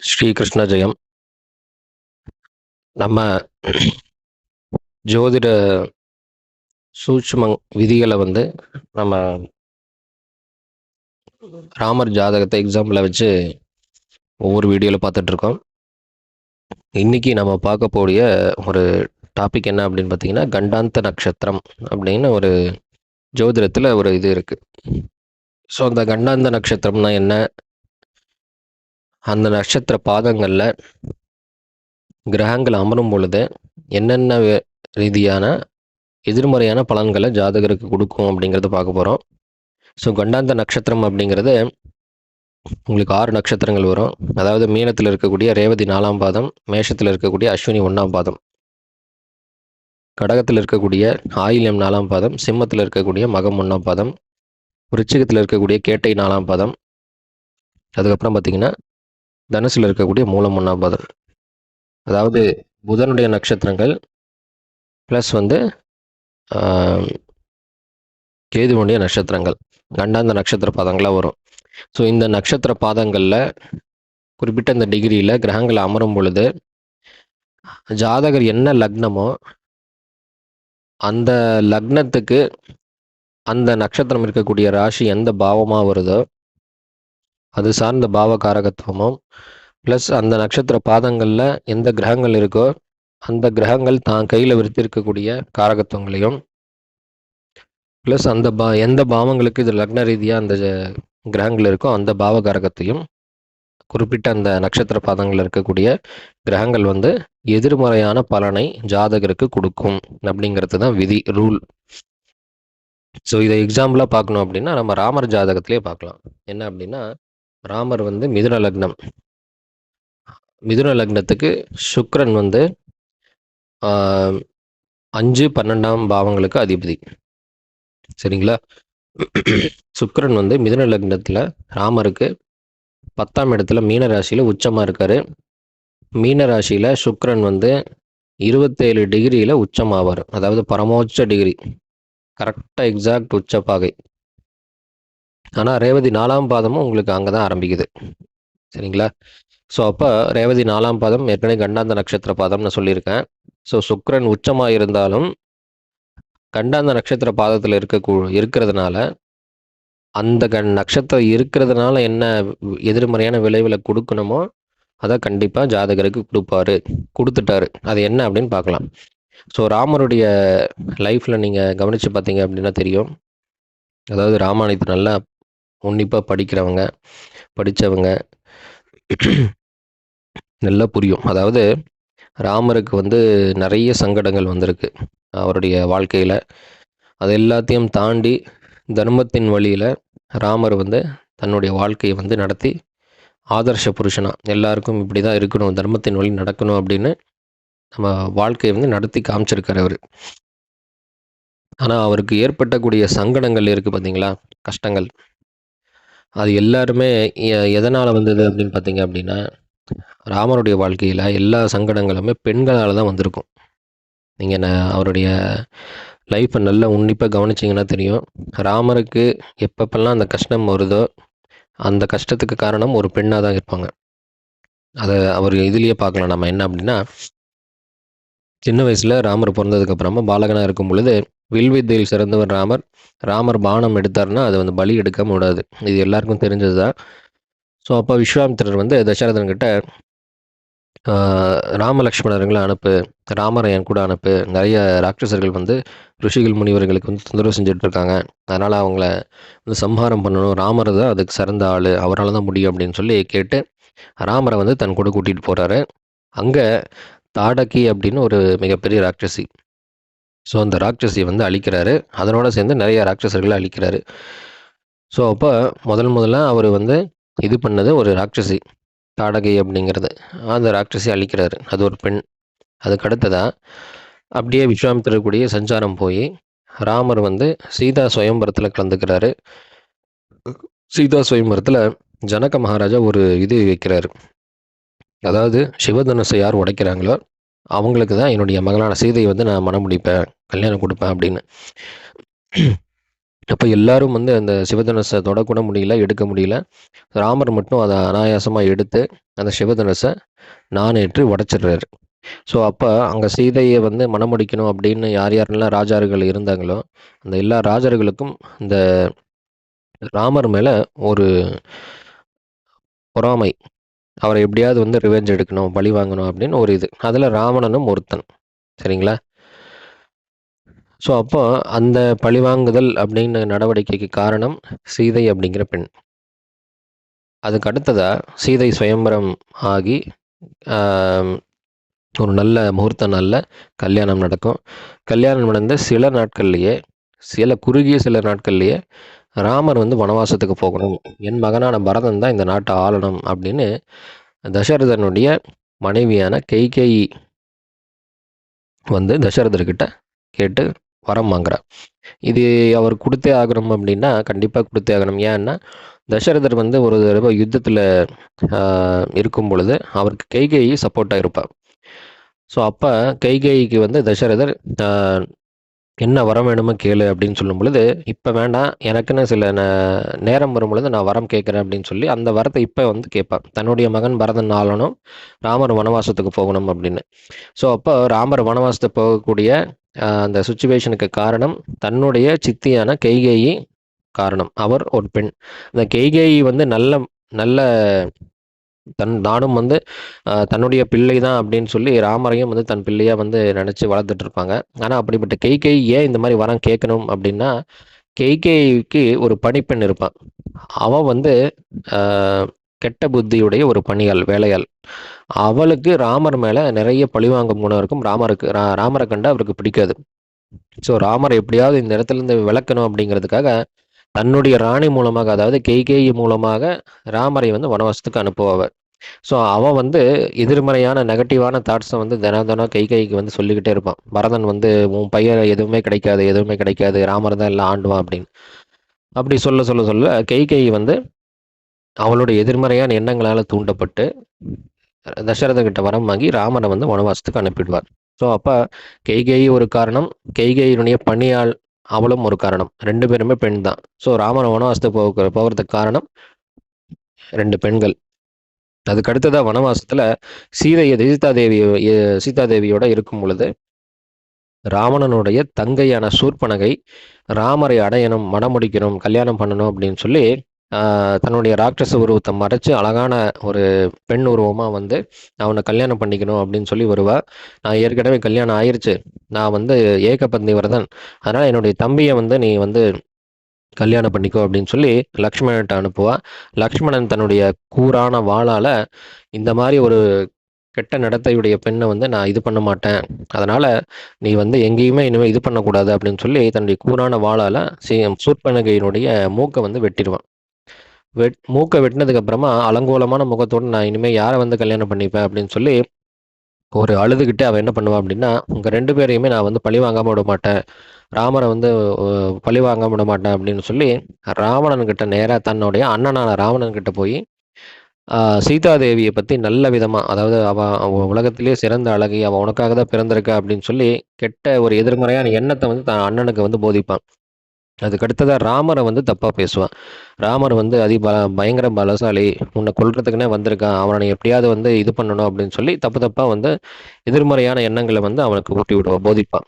ஸ்ரீகிருஷ்ண ஜெயம். நம்ம ஜோதிட சூட்சும விதிகளை வந்து நம்ம ராமர் ஜாதகத்தை எக்ஸாம்பிளை வச்சு ஒவ்வொரு வீடியோவில் பார்த்துட்ருக்கோம். இன்னைக்கு நம்ம பார்க்கக்கூடிய ஒரு டாபிக் என்ன அப்படின்னு பார்த்தீங்கன்னா கண்டாந்த நட்சத்திரம் அப்படின்னு ஒரு ஜோதிடத்தில் ஒரு இது இருக்குது ஸோ அந்த கண்டாந்த நட்சத்திரம்னா என்ன? அந்த நட்சத்திர பாதங்களில் கிரகங்கள் அமரும் பொழுது என்னென்ன ரீதியான எதிர்மறையான பலன்களை ஜாதகருக்கு கொடுக்கும் அப்படிங்கிறத பார்க்க போகிறோம் ஸோ கண்டாந்த நட்சத்திரம் அப்படிங்கிறது உங்களுக்கு ஆறு நட்சத்திரங்கள் வரும். அதாவது மீனத்தில் இருக்கக்கூடிய ரேவதி நாலாம் பாதம் மேஷத்தில் இருக்கக்கூடிய அஸ்வினி ஒன்றாம் பாதம். கடகத்தில் இருக்கக்கூடிய ஆயில்யம் நாலாம் பாதம் சிம்மத்தில் இருக்கக்கூடிய மகம் ஒன்றாம் பாதம் விருச்சிகத்தில் இருக்கக்கூடிய கேட்டை நாலாம் பாதம். அதுக்கப்புறம் பார்த்தீங்கன்னா தனுசில் இருக்கக்கூடிய மூலம் ஒன்றாம் அதாவது புதனுடைய நட்சத்திரங்கள் ப்ளஸ் வந்து கேதுவனுடைய நட்சத்திரங்கள். கண்டாந்த நட்சத்திர பாதங்களாக வரும். ஸோ இந்த நட்சத்திர பாதங்களில் குறிப்பிட்ட இந்த டிகிரியில் கிரகங்கள் அமரும் பொழுது ஜாதகர் என்ன லக்னமோ அந்த லக்னத்துக்கு அந்த நட்சத்திரம் இருக்கக்கூடிய ராசி எந்த பாவமாக வருதோ அது சார்ந்த பாவ காரகத்துவமும் ப்ளஸ் அந்த நட்சத்திர பாதங்களில் எந்த கிரகங்கள் இருக்கோ அந்த கிரகங்கள் தான் கையில் விரித்திருக்கக்கூடிய காரகத்துவங்களையும் ப்ளஸ் அந்த பா எந்த பாவங்களுக்கு இது லக்ன ரீதியாக அந்த கிரகங்கள் இருக்கோ அந்த பாவ காரகத்தையும் குறிப்பிட்ட அந்த நட்சத்திர பாதங்களில் இருக்கக்கூடிய கிரகங்கள் வந்து எதிர்மறையான பலனை ஜாதகருக்கு கொடுக்கும் அப்படிங்கிறது தான் விதி ரூல் ஸோ இதை எக்ஸாம்பிளாக பார்க்கணும் அப்படின்னா நம்ம ராமர் ஜாதகத்திலே பார்க்கலாம். என்ன அப்படின்னா ராமர் வந்து மிதுன லக்னம். மிதுன லக்னத்துக்கு சுக்ரன் வந்து அஞ்சு பன்னெண்டாம் பாவங்களுக்கு அதிபதி. சரிங்களா? சுக்கரன் வந்து மிதுன லக்னத்தில் ராமருக்கு பத்தாம் இடத்துல மீன ராசியில் உச்சமாக இருக்காரு. மீன ராசியில் சுக்கரன் வந்து இருபத்தேழு டிகிரியில் உச்சமாவார். அதாவது பரமோச்ச டிகிரி. கரெக்டாக எக்ஸாக்ட் உச்சப்பாகை ஆனால் ரேவதி நாலாம் பாதமும் உங்களுக்கு அங்கே தான் ஆரம்பிக்குது. சரிங்களா? ஸோ அப்போ ரேவதி நாலாம் பாதம் ஏற்கனவே கண்டாந்த நட்சத்திர பாதம்னு சொல்லியிருக்கேன். ஸோ சுக்கரன் உச்சமாக இருந்தாலும் கண்டாந்த நட்சத்திர பாதத்தில் இருக்க இருக்கிறதுனால அந்த கண் நட்சத்திரம் இருக்கிறதுனால என்ன எதிர்மறையான விளைவில் கொடுக்கணுமோ அதை கண்டிப்பாக ஜாதகருக்கு கொடுப்பாரு. கொடுத்துட்டாரு. அது என்ன அப்படின்னு பார்க்கலாம். ஸோ ராமருடைய லைஃப்பில் நீங்கள் கவனித்து பார்த்தீங்க அப்படின்னா தெரியும். அதாவது ராமாயணத்தை நல்லா உன்னிப்பாக படிக்கிறவங்க படித்தவங்க நல்லா புரியும். அதாவது ராமருக்கு வந்து நிறைய சங்கடங்கள் வந்திருக்கு அவருடைய வாழ்க்கையில். அது எல்லாத்தையும் தாண்டி தர்மத்தின் வழியில் ராமர் வந்து தன்னுடைய வாழ்க்கையை வந்து நடத்தி ஆதர்ஷ புருஷனா எல்லாருக்கும் இப்படி தான் இருக்கணும் தர்மத்தின் வழி நடக்கணும் அப்படின்னு நம்ம வாழ்க்கையை வந்து நடத்தி காமிச்சிருக்கார் அவர். ஆனால் அவருக்கு ஏற்பட்டக்கூடிய சங்கடங்கள் இருக்குது பார்த்தீங்களா கஷ்டங்கள். அது எல்லாருமே எதனால் வந்தது அப்படின்னு பார்த்தீங்க அப்படின்னா ராமருடைய வாழ்க்கையில் எல்லா சங்கடங்களுமே பெண்களால் தான் வந்திருக்கும். நீங்கள் நான் அவருடைய லைஃப்பை நல்லா உன்னிப்பாக கவனிச்சிங்கன்னா தெரியும். ராமருக்கு எப்பப்பெல்லாம் அந்த கஷ்டம் வருதோ அந்த கஷ்டத்துக்கு காரணம் ஒரு பெண்ணாக தான் இருப்பாங்க. அதை அவர் இதுலேயே பார்க்கலாம் நம்ம என்ன அப்படின்னா சின்ன வயசில் ராமர் பிறந்ததுக்கு அப்புறமா பாலகனாக இருக்கும் பொழுது வில்வித்தையில் சிறந்தவர் ராமர். ராமர் பானம் எடுத்தார்னா அதை வந்து பலி எடுக்க முடியாது. இது எல்லாருக்கும் தெரிஞ்சது தான் ஸோ அப்போ விஸ்வாமித்திரர் வந்து தசரதன் கிட்ட ஆஹ், அனுப்பு ராமரை என் கூட அனுப்பு நிறைய ராட்சசர்கள் வந்து ரிஷிகள் முனிவர்களுக்கு வந்து தொந்தரவு செஞ்சுட்டு இருக்காங்க. அதனால் அவங்கள வந்து சம்ஹாரம் பண்ணணும். ராமர் தான் அதுக்கு சிறந்த ஆள். அவரால் தான் முடியும் அப்படின்னு சொல்லி கேட்டு ராமரை வந்து தன் கூட கூட்டிகிட்டு போகிறாரு அங்கே தாடகி அப்படின்னு ஒரு மிகப்பெரிய ராட்சசி. ஸோ அந்த ராட்சசியை வந்து அழிக்கிறாரு. அதனோட சேர்ந்து நிறைய ராட்சசர்களை அழிக்கிறாரு. ஸோ அப்போ முதல் முதல்ல அவர் வந்து இது பண்ணது ஒரு ராட்சசி தாடகை அப்படிங்கிறது. அந்த ராட்சசி அழிக்கிறாரு. அது ஒரு பெண். அதுக்கு அடுத்ததா அப்படியே விஸ்வாமித்திரக்கூடிய சஞ்சாரம் போய் ராமர் வந்து சீதா சுயம்பரத்தில் கலந்துக்கிறாரு. சீதா சுயம்பரத்தில் ஜனக மகாராஜா ஒரு இது வைக்கிறாரு. அதாவது சிவதனுசை யார் உடைக்கிறாங்களோ அவங்களுக்கு தான் என்னுடைய மகளான சீதையை வந்து நான் மனம் முடிப்பேன். கல்யாணம் கொடுப்பேன் அப்படின்னு. அப்போ எல்லாரும் வந்து அந்த சிவதனுசை தொடக்கூட முடியல எடுக்க முடியல. ராமர் மட்டும் அதை அனாயாசமாக எடுத்து அந்த சிவதனுசை நானேற்று உடச்சிடுறாரு. ஸோ அப்போ அங்கே சீதையை வந்து மணமுடிக்கணும் அப்படின்னு யார் யாரெல்லாம் ராஜார்கள் இருந்தாங்களோ அந்த எல்லா ராஜர்களுக்கும் இந்த ராமர் மேலே ஒரு பொறாமை. அவரை எப்படியாவது வந்து ரிவெஞ்ச் எடுக்கணும் பழி வாங்கணும் அப்படின்னு ஒரு இது. அதில் ராவணனும் ஒருத்தன். சரிங்களா? ஸோ அப்போ அந்த பழிவாங்குதல் அப்படிங்கிற நடவடிக்கைக்கு காரணம் சீதை அப்படிங்கிற பெண். அதுக்கு அடுத்ததாக சீதை சுயம்பரம் ஆகி ஒரு நல்ல முகூர்த்த நாளில் கல்யாணம் நடக்கும். கல்யாணம் நடந்த சில நாட்கள்லேயே சில குறுகிய சில நாட்கள்லேயே ராமர் வந்து வனவாசத்துக்கு போகணும். என் மகனான பரதன் தான் இந்த நாட்டை ஆளணும் அப்படின்னு தசரதனுடைய மனைவியான கைகேயி வந்து தசரதர்கிட்ட கேட்டு வரம் வாங்குறார். இது அவர் கொடுத்தே ஆகணும் அப்படின்னா கண்டிப்பாக கொடுத்தே ஆகணும். ஏன்னா தசரதர் வந்து ஒரு தடவை யுத்தத்தில் இருக்கும் பொழுது அவருக்கு கைகேயி சப்போர்ட்டாக இருப்பார். ஸோ அப்போ கைகேயிக்கு வந்து தசரதர் என்ன வரம் வேணுமோ கேளு அப்படின்னு சொல்லும் பொழுது இப்போ வேண்டாம் எனக்குன்னு சில நேரம் வரும் பொழுது நான் வரம் கேட்குறேன் அப்படின்னு சொல்லி அந்த வரத்தை இப்போ வந்து கேட்பான் தன்னுடைய மகன் பரதன் ஆளணும் ராமர் வனவாசத்துக்கு போகணும் அப்படின்னு. ஸோ அப்போ ராமர் வனவாசத்துக்கு போகக்கூடிய அந்த சுச்சுவேஷனுக்கு காரணம் தன்னுடைய சித்தியான கைகேயி காரணம். அவர் ஒரு பெண். அந்த கைகேயி வந்து நல்ல நல்ல தன் நானும் வந்து தன்னுடைய பிள்ளை தான் அப்படின்னு சொல்லி ராமரையும் வந்து தன் பிள்ளையாக வந்து நினச்சி வளர்த்துட்டு இருப்பாங்க. ஆனால் அப்படிப்பட்ட கைகை ஏன் இந்த மாதிரி வரம் கேட்கணும் அப்படின்னா கைகேயிக்கு ஒரு பணிப்பெண் இருப்பான். அவன் வந்து கெட்ட புத்தியுடைய ஒரு பணியாள் வேலையாள் அவளுக்கு ராமர் மேலே நிறைய பழிவாங்கும் குணம் இருக்கும். ராமருக்கு ரா ராமரை கண்டு அவருக்கு பிடிக்காது. ஸோ ராமரை எப்படியாவது இந்த இடத்துல இருந்து விளக்கணும் அப்படிங்கிறதுக்காக தன்னுடைய ராணி மூலமாக அதாவது கெய்கேயி மூலமாக ராமரை வந்து வனவாசத்துக்கு அனுப்புவார் ஸோ அவன் வந்து எதிர்மறையான நெகட்டிவான தாட்ஸை வந்து தினம் தினம் கை கைக்கு வந்து சொல்லிக்கிட்டே இருப்பான். பரதன் வந்து உன் பையன் எதுவுமே கிடைக்காது எதுவுமே கிடைக்காது. ராமர் தான் எல்லாம் ஆண்டுவான் அப்படின்னு. அப்படி சொல்ல சொல்ல சொல்ல கை கை வந்து அவளுடைய எதிர்மறையான எண்ணங்களால் தூண்டப்பட்டு தசரதகிட்ட வரம் வாங்கி ராமனை வந்து வனவாசத்துக்கு அனுப்பிடுவார் ஸோ அப்போ கெய்கேயி ஒரு காரணம் கைகையினுடைய பணியாள் அவளும் ஒரு காரணம். ரெண்டு பேருமே பெண் தான். ஸோ ராமனை வனவாசத்துக்கு போக போகிறதுக்கு காரணம் ரெண்டு பெண்கள். அதுக்கு அடுத்ததாக வனவாசத்தில் சீதையை சீதாதேவி சீதாதேவியோட இருக்கும் பொழுது ராவணனுடைய தங்கையான சூர்பனகை ராமரை அடையணும் மடமுடிக்கணும் கல்யாணம் பண்ணணும் அப்படின்னு சொல்லி தன்னுடைய ராட்சச உருவத்தை மறைச்சு அழகான ஒரு பெண் உருவமாக வந்து அவனை கல்யாணம் பண்ணிக்கணும் அப்படின்னு சொல்லி வருவா. நான் ஏற்கனவே கல்யாணம் ஆயிடுச்சு நான் வந்து ஏகபத்னி வரதன் அதனால் என்னுடைய தம்பியை வந்து நீ வந்து கல்யாணம் பண்ணிக்கோ அப்படின்னு சொல்லி லக்ஷ்மணன்ட்ட அனுப்புவா. லக்ஷ்மணன் தன்னுடைய கூரான வாளால் இந்த மாதிரி ஒரு கெட்ட நடத்தையுடைய பெண்ணை வந்து நான் இது பண்ண மாட்டேன். அதனால் நீ வந்து எங்கேயுமே இனிமேல் இது பண்ணக்கூடாது அப்படின்னு சொல்லி தன்னுடைய கூரான வாளால் சூர்பனகையினுடைய மூக்கை வந்து வெட்டிடுவான் வெட் மூக்கை வெட்டினதுக்கப்புறமா அலங்கோலமான முகத்தோடு நான் இனிமேல் யாரை வந்து கல்யாணம் பண்ணிப்பேன் அப்படின்னு சொல்லி ஒரு அழுதுகிட்டு அவன் என்ன பண்ணுவான் அப்படின்னா உங்கள் ரெண்டு பேரையுமே நான் வந்து பழி வாங்காமல் விட மாட்டேன். ராமரை வந்து பழி வாங்காம விட மாட்டேன் அப்படின்னு சொல்லி ராவணன்கிட்ட நேராக தன்னுடைய அண்ணனான ராவணன்கிட்ட போய் சீதாதேவியை பற்றி நல்ல விதமாக அதாவது அவள் உலகத்திலே சிறந்த அழகி அவள் உனக்காக தான் பிறந்திருக்கா அப்படின்னு சொல்லி கெட்ட ஒரு எதிர்மறையான எண்ணத்தை வந்து தன் அண்ணனுக்கு வந்து போதிப்பான். அதுக்கு அடுத்ததாக ராமரை வந்து தப்பாக பேசுவான். ராமர் வந்து அதி பல பயங்கர பலசாலி. உன்னை கொல்றதுக்குனே வந்திருக்கான். அவனை எப்படியாவது வந்து இது பண்ணணும் அப்படின்னு சொல்லி தப்பு தப்பாக வந்து எதிர்மறையான எண்ணங்களை வந்து அவனுக்கு ஊட்டி விடுவான் போதிப்பான்.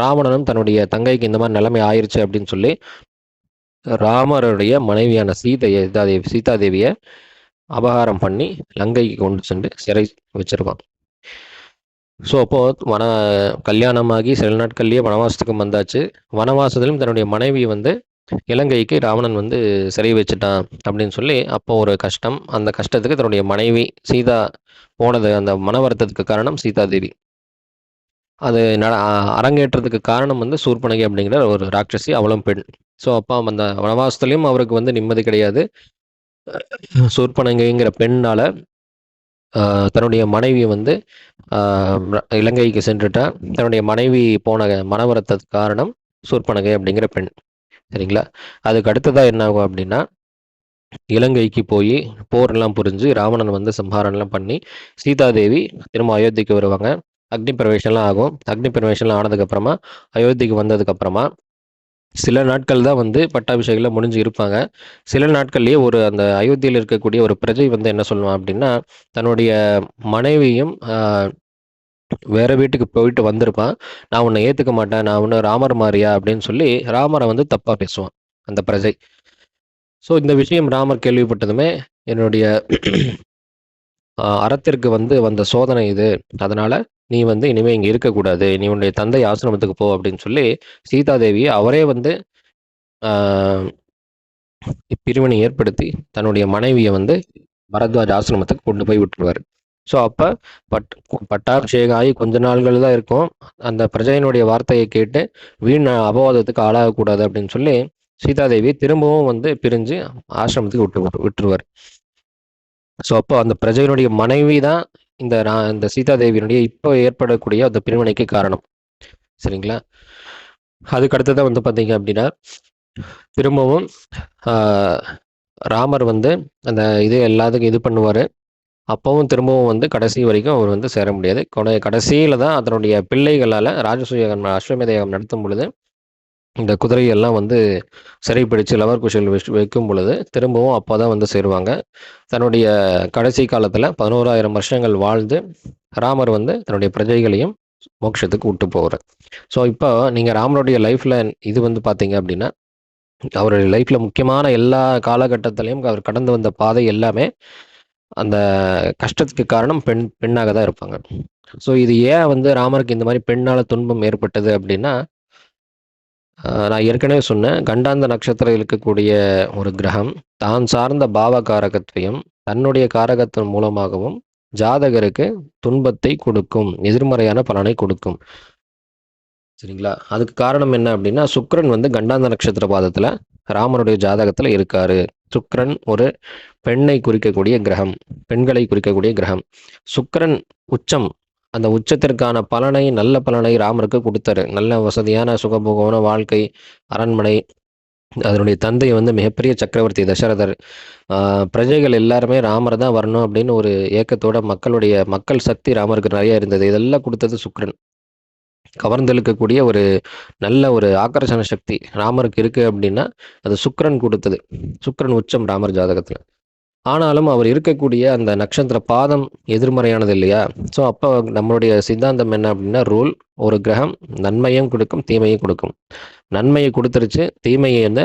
ராவணனும் தன்னுடைய தங்கைக்கு இந்த மாதிரி நிலைமை ஆயிடுச்சு அப்படின்னு சொல்லி ராமருடைய மனைவியான சீதையை சீதாதேவியை அபகாரம் பண்ணி லங்கைக்கு கொண்டு சென்று சிறை வச்சிருவான். ஸோ அப்போது வன கல்யாணமாகி சில நாட்கள்லேயே வனவாசத்துக்கு வந்தாச்சு. வனவாசத்திலும் தன்னுடைய மனைவி வந்து இலங்கைக்கு ராவணன் வந்து சிறை வச்சுட்டான் அப்படின்னு சொல்லி அப்போ ஒரு கஷ்டம். அந்த கஷ்டத்துக்கு தன்னுடைய மனைவி சீதா போனது. அந்த மன வருத்தத்துக்கு காரணம் சீதாதேவி அது நட அரங்கேற்றத்துக்கு காரணம் வந்து சூர்பனகை அப்படிங்கிற ஒரு ராட்சசி அவளும் பெண். ஸோ அப்போ அந்த வனவாசத்துலேயும் அவருக்கு வந்து நிம்மதி கிடையாது. சூர்பனங்கைங்கிற பெண்ணால் தன்னுடைய மனைவி வந்து இலங்கைக்கு சென்றுட்டா. தன்னுடைய மனைவி போன மனவரத்ததுக்கு காரணம் சூர்பனகை அப்படிங்கிற பெண். சரிங்களா? அதுக்கு அடுத்ததாக என்ன ஆகும் அப்படின்னா இலங்கைக்கு போய் போர்லாம் புரிஞ்சு ராவணன் வந்து சம்ஹாரம்லாம் பண்ணி சீதாதேவி திரும்ப அயோத்திக்கு வருவாங்க. அக்னி பிரவேசம்லாம் ஆகும். அக்னி பிரவேசம்லாம் ஆனதுக்கப்புறமா அயோத்திக்கு வந்ததுக்கப்புறமா சில நாட்கள் தான் வந்து பட்டாபிஷேகம்லாம் முடிஞ்சு இருப்பாங்க. சில நாட்கள்லேயே ஒரு அந்த அயோத்தியில் இருக்கக்கூடிய ஒரு பிரஜை வந்து என்ன சொல்லுவான் அப்படின்னா தன்னுடைய மனைவியும் வேற வீட்டுக்கு போயிட்டு வந்திருப்பான். நான் உன்னை ஏற்றுக்க மாட்டேன். நான் உன்னை ராமர் மாறியா அப்படின்னு சொல்லி ராமரை வந்து தப்பாக பேசுவான் அந்த பிரஜை. ஸோ இந்த விஷயம் ராமர் கேள்விப்பட்டதுமே என்னுடைய அறத்திற்கு வந்து வந்த சோதனை இது. அதனால நீ வந்து இனிமே இங்கே இருக்கக்கூடாது. நீ உன்னுடைய தந்தை ஆசிரமத்துக்கு போ அப்படின்னு சொல்லி சீதாதேவியை அவரே வந்து பிரிவினை ஏற்படுத்தி தன்னுடைய மனைவியை வந்து பரத்வாஜ் ஆசிரமத்துக்கு கொண்டு போய் விட்டுருவார். ஸோ அப்போ பட் பட்டாபிஷேகம் ஆகி கொஞ்ச நாள்கள் தான் இருக்கும். அந்த பிரஜையினுடைய வார்த்தையை கேட்டு வீண் அபவாதத்துக்கு ஆளாகக்கூடாது அப்படின்னு சொல்லி சீதாதேவி திரும்பவும் வந்து பிரிஞ்சு ஆசிரமத்துக்கு விட்டு விட்டு விட்டுருவார். ஸோ அப்போ அந்த பிரஜையினுடைய மனைவி தான் இந்த ரா- இந்த சீதாதேவியினுடைய இப்போ ஏற்படக்கூடிய அந்த பிரிவினைக்கு காரணம். சரிங்களா? அதுக்கடுத்ததான் வந்து பார்த்தீங்க அப்படின்னா திரும்பவும் ராமர் வந்து அந்த இது எல்லாத்துக்கும் இது பண்ணுவார். அப்பவும் திரும்பவும் வந்து கடைசி வரைக்கும் அவர் வந்து சேர முடியாது. கொடை கடைசியில் தான் அதனுடைய பிள்ளைகளால் ராஜசூயகம் அஸ்வமேத நடத்தும் பொழுது இந்த குதிரையெல்லாம் வந்து சிறைப்பிடிச்சு லவர் குஷில் வைக்கும் பொழுது திரும்பவும் அப்போ தான் வந்து சேருவாங்க. தன்னுடைய கடைசி காலத்தில் பதினோராயிரம் வருஷங்கள் வாழ்ந்து ராமர் வந்து தன்னுடைய பிரஜைகளையும் மோட்சத்துக்கு விட்டு போகிறார் ஸோ இப்போ நீங்கள் ராமருடைய லைஃப்பில் இது வந்து பார்த்தீங்க அப்படின்னா அவருடைய லைஃப்பில் முக்கியமான எல்லா காலகட்டத்திலையும் அவர் கடந்து வந்த பாதை எல்லாமே அந்த கஷ்டத்துக்கு காரணம் பெண் பெண்ணாக தான் இருப்பாங்க. ஸோ இது ஏன் வந்து ராமருக்கு இந்த மாதிரி பெண்ணால் துன்பம் ஏற்பட்டது அப்படின்னா நான் ஏற்கனவே சொன்னேன் கண்டாந்த நட்சத்திரம் இருக்கக்கூடிய ஒரு கிரகம் தான் சார்ந்த பாவ காரகத்தையும் தன்னுடைய காரகத்தின் மூலமாகவும் ஜாதகருக்கு துன்பத்தை கொடுக்கும் எதிர்மறையான பலனை கொடுக்கும். சரிங்களா? அதுக்கு காரணம் என்ன அப்படின்னா சுக்ரன் வந்து கண்டாந்த நட்சத்திர பாதத்தில் ராமனுடைய ஜாதகத்தில் இருக்காரு. சுக்ரன் ஒரு பெண்ணை குறிக்கக்கூடிய கிரகம் பெண்களை குறிக்கக்கூடிய கிரகம். சுக்கிரன் உச்சம் அந்த உச்சத்திற்கான பலனை நல்ல பலனை ராமருக்கு கொடுத்தாரு. நல்ல வசதியான சுகபோகமான வாழ்க்கை அரண்மனை அதனுடைய தந்தை வந்து மிகப்பெரிய சக்கரவர்த்தி தசரதர். பிரஜைகள் எல்லாருமே ராமர் தான் வரணும் அப்படின்னு ஒரு ஏக்கத்தோட மக்களுடைய மக்கள் சக்தி ராமருக்கு நிறைய இருந்தது. இதெல்லாம் கொடுத்தது சுக்ரன். கவர்ந்தெழுக்கக்கூடிய ஒரு நல்ல ஒரு ஆக்கர்ஷண சக்தி ராமருக்கு இருக்கு அப்படின்னா அது சுக்ரன் கொடுத்தது. சுக்ரன் உச்சம் ராமர் ஜாதகத்துல. ஆனாலும் அவர் இருக்கக்கூடிய அந்த நட்சத்திர பாதம் எதிர்மறையானது இல்லையா? ஸோ அப்போ நம்மளுடைய சித்தாந்தம் என்ன அப்படின்னா ரூல் ஒரு கிரகம் நன்மையும் கொடுக்கும் தீமையும் கொடுக்கும். நன்மையை கொடுத்துருச்சு தீமையை வந்து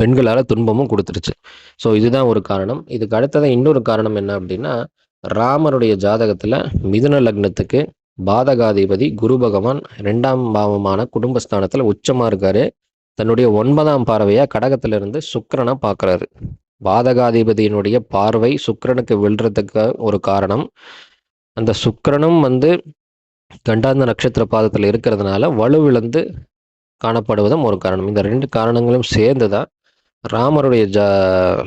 பெண்களால் துன்பமும் கொடுத்துருச்சு. ஸோ இதுதான் ஒரு காரணம். இதுக்கு அடுத்ததான் இன்னொரு காரணம் என்ன அப்படின்னா ராமருடைய ஜாதகத்தில் மிதுன லக்னத்துக்கு பாதகாதிபதி குரு பகவான் ரெண்டாம் பாவமான குடும்பஸ்தானத்தில் உச்சமாக இருக்காரு. தன்னுடைய ஒன்பதாம் பார்வையாக கடகத்திலிருந்து சுக்கிரனை பார்க்குறாரு. பாதகாதிபதியினுடைய பார்வை சுக்கிரனுக்கு விழுறதுக்கு ஒரு காரணம். அந்த சுக்கரனும் வந்து கண்டாந்த நட்சத்திர பாதத்தில் இருக்கிறதுனால வலுவிழந்து காணப்படுவதும் ஒரு காரணம். இந்த ரெண்டு காரணங்களும் சேர்ந்து தான் ராமருடைய ஜ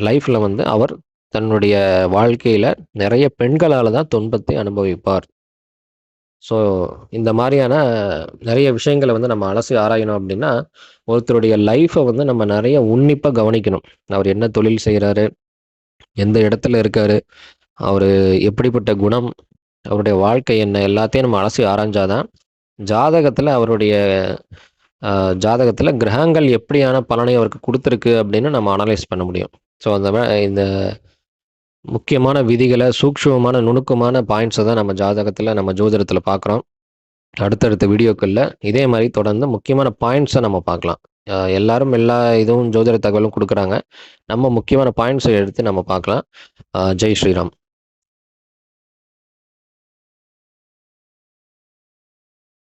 லைஃப்பில் வந்து அவர் தன்னுடைய வாழ்க்கையில் நிறைய பெண்களால் தான் துன்பத்தை அனுபவிப்பார். ஸோ இந்த மாதிரியான நிறைய விஷயங்களை வந்து நம்ம அலசி ஆராயணும் அப்படின்னா ஒருத்தருடைய லைஃப்பை வந்து நம்ம நிறைய உன்னிப்பாக கவனிக்கணும். அவர் என்ன தொழில் செய்கிறாரு எந்த இடத்துல இருக்காரு அவர் எப்படிப்பட்ட குணம் அவருடைய வாழ்க்கை என்ன எல்லாத்தையும் நம்ம அலசி ஆராய்ஞ்சாதான் ஜாதகத்தில் அவருடைய ஜாதகத்தில் கிரகங்கள் எப்படியான பலனை அவருக்கு கொடுத்துருக்கு அப்படின்னு நம்ம அனலைஸ் பண்ண முடியும். ஸோ அந்த இந்த முக்கியமான விதிகளை சூக்ஷ்மமான நுணுக்கமான பாயிண்ட்ஸை தான் நம்ம ஜாதகத்தில் நம்ம ஜோதிடத்தில் பார்க்குறோம். அடுத்தடுத்த வீடியோக்களில் இதே மாதிரி தொடர்ந்து முக்கியமான பாயிண்ட்ஸை நம்ம பார்க்கலாம். எல்லாரும் எல்லா இதுவும் ஜோதிட தகவலும் கொடுக்குறாங்க. நம்ம முக்கியமான பாயிண்ட்ஸை எடுத்து நம்ம பார்க்கலாம். ஜெய் ஸ்ரீராம்.